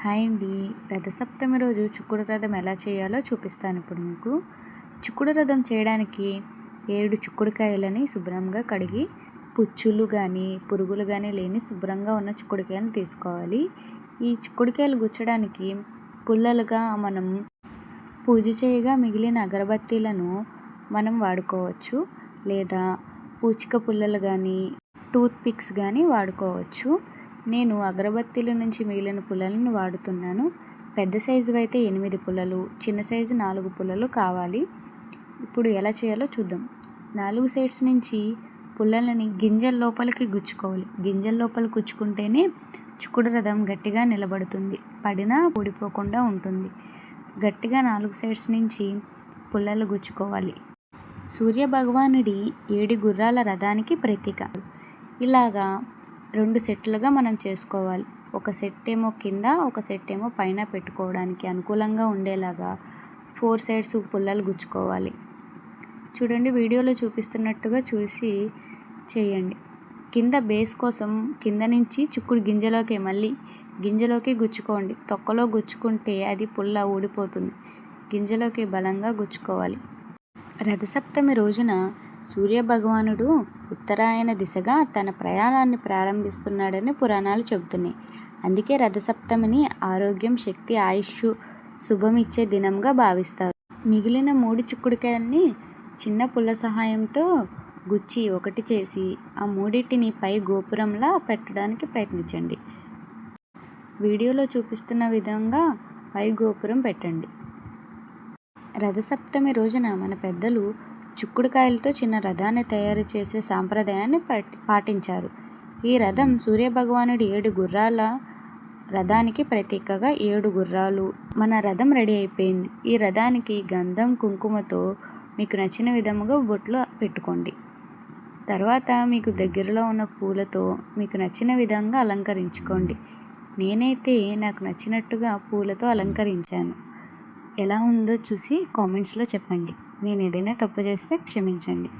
Hi అండి. రథసప్తమి రోజు చుక్కుడు రథం ఎలా చేయాలో చూపిస్తాను ఇప్పుడు మీకు. చుక్కుడు రథం చేయడానికి ఏడు చుక్కుడుకాయలని శుభ్రంగా కడిగి పుచ్చులు కానీ పురుగులు కానీ లేని శుభ్రంగా ఉన్న చుక్కుడుకాయలను తీసుకోవాలి. ఈ చుక్కుడుకాయలు గుచ్చడానికి పుల్లలుగా మనం పూజ చేయగా మిగిలిన అగరబత్తీలను మనం వాడుకోవచ్చు. లేదా పూచిక పుల్లలు కానీ టూత్ పిక్స్ కానీ వాడుకోవచ్చు. నేను అగరబత్తీల నుంచి మిగిలిన పుల్లలను వాడుతున్నాను. పెద్ద సైజు అయితే ఎనిమిది పుల్లలు చిన్న సైజు నాలుగు పుల్లలు కావాలి. ఇప్పుడు ఎలా చేయాలో చూద్దాం. నాలుగు సైడ్స్ నుంచి పుల్లలని గింజల లోపలికి గుచ్చుకోవాలి. గింజల లోపల గుచ్చుకుంటేనే చుక్కుడు రథం గట్టిగా నిలబడుతుంది. పడినా ఊడిపోకుండా ఉంటుంది. గట్టిగా నాలుగు సైడ్స్ నుంచి పుల్లలు గుచ్చుకోవాలి. సూర్య భగవానుడి ఏడు గుర్రాల రథానికి ప్రతీక. ఇలాగా రెండు సెట్లుగా మనం చేసుకోవాలి. ఒక సెట్ ఏమో కింద ఒక సెట్ ఏమో పైన పెట్టుకోవడానికి అనుకూలంగా ఉండేలాగా ఫోర్ సైడ్స్ పుల్లలు గుచ్చుకోవాలి. చూడండి వీడియోలో చూపిస్తున్నట్టుగా చూసి చేయండి. కింద బేస్ కోసం కింద నుంచి చిక్కుడు గింజలోకి మళ్ళీ గింజలోకి గుచ్చుకోండి. తొక్కలో గుచ్చుకుంటే అది పుల్ల ఊడిపోతుంది. గింజలోకి బలంగా గుచ్చుకోవాలి. రథసప్తమి రోజున సూర్యభగవానుడు ఉత్తరాయణ దిశగా తన ప్రయాణాన్ని ప్రారంభిస్తున్నాడని పురాణాలు చెబుతున్నాయి. అందుకే రథసప్తమిని ఆరోగ్యం శక్తి ఆయుష్ శుభమిచ్చే దినంగా భావిస్తారు. మిగిలిన మూడు చిక్కుడుకాయల్ని చిన్న పుల్ల సహాయంతో గుచ్చి ఒకటి చేసి ఆ మూడింటిని పై గోపురంలా పెట్టడానికి ప్రయత్నించండి. వీడియోలో చూపిస్తున్న విధంగా పై గోపురం పెట్టండి. రథసప్తమి రోజున మన పెద్దలు చిక్కుడుకాయలతో చిన్న రథాన్ని తయారు చేసే సాంప్రదాయాన్ని పాటించారు. ఈ రథం సూర్యభగవానుడి ఏడు గుర్రాల రథానికి ప్రతీకగా ఏడు గుర్రాలు. మన రథం రెడీ అయిపోయింది. ఈ రథానికి గంధం కుంకుమతో మీకు నచ్చిన విధముగా బొట్లు పెట్టుకోండి. తర్వాత మీకు దగ్గరలో ఉన్న పూలతో మీకు నచ్చిన విధంగా అలంకరించుకోండి. నేనైతే నాకు నచ్చినట్టుగా పూలతో అలంకరించాను. ఎలా ఉందో చూసి కామెంట్స్లో చెప్పండి. నేను ఏదైనా తప్పు చేస్తే క్షమించండి.